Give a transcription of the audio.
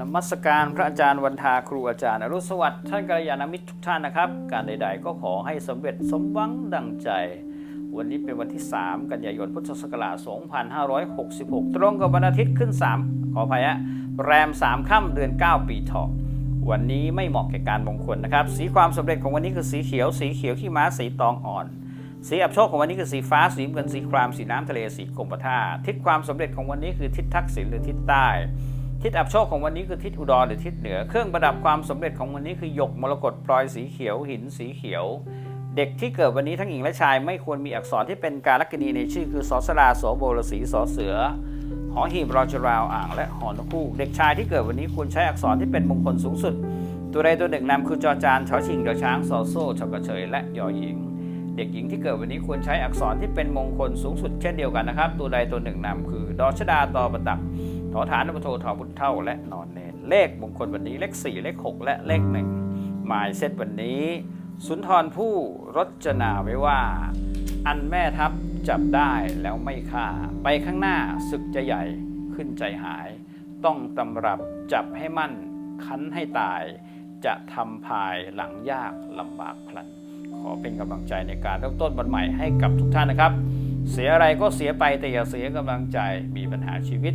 นมัสการพระอาจารย์วันทาครูอาจารย์อรุสวัสดิ์ท่านกัลยาณมิตรทุกท่านนะครับ การใด ๆ ก็ขอให้สำเร็จสมหวังดังใจ วันนี้เป็นวันที่ 3 กันยายนพุทธศักราช 2566 ตรงกับวันอาทิตย์ขึ้น 3 ขออภัยฮะแรม 3 ค่ำเดือน 9 ปีเถาะวันนี้ไม่เหมาะแก่การมงคลนะครับ สีความสำเร็จของวันนี้คือสีเขียว สีเขียวขี้ม้าสีตองอ่อน สีอับโชคของวันนี้คือสีฟ้าสีเงินสีครามสีน้ำทะเลสีกรมท่าทิศความสำเร็จของวันนี้คือทิศทักษิณหรือทิศใต้ ทิศอับโชคของวันนี้คือทิศอุดรหรือทิศเหนือ เครื่องประดับความสำเร็จของวันนี้คือหยกมรกตพลอยสีเขียว หินสีเขียว เด็กที่เกิดวันนี้ทั้งหญิงและชายไม่ควรมีอักษรที่เป็นการลักณีในชื่อคือสอสลาโสโบรสีสอเสือ หอหีบรอจราวอ่างและหอนคู่ เด็กชายที่เกิดวันนี้ควรใช้อักษรที่เป็นมงคลสูงสุด ตัวใดตัวหนึ่งนำคือจอจานชอชิงเดอช้างซอโซ่ชอกระเชยและยอหญิง เด็กหญิงที่เกิดวันนี้ควรใช้อักษรที่เป็นมงคลสูงสุดเช่นเดียวกันนะครับ ตัวใดตัวหนึ่งนำคือดอชดาตอประดับ ถอฐานนปโททอบุตเท่าและนอนเนนเลขมงคลวันนี้เลข 4 เลข 6 และเลขหนึ่งหมายเซตวันนี้ สุนทรผู้รจนาไว้ว่า อันแม่ทัพจับได้แล้วไม่ฆ่า ไปข้างหน้าศึกจะใหญ่ขึ้นใจหาย ต้องตำรับจับให้มั่น คันให้ตาย จะทำภายหลังยากลำบากพลัน ขอเป็นกำลังใจในการเริ่มต้นวันใหม่ให้กับทุกท่านนะครับ เสียอะไรก็เสียไปแต่อย่าเสียกำลังใจมีปัญหาชีวิต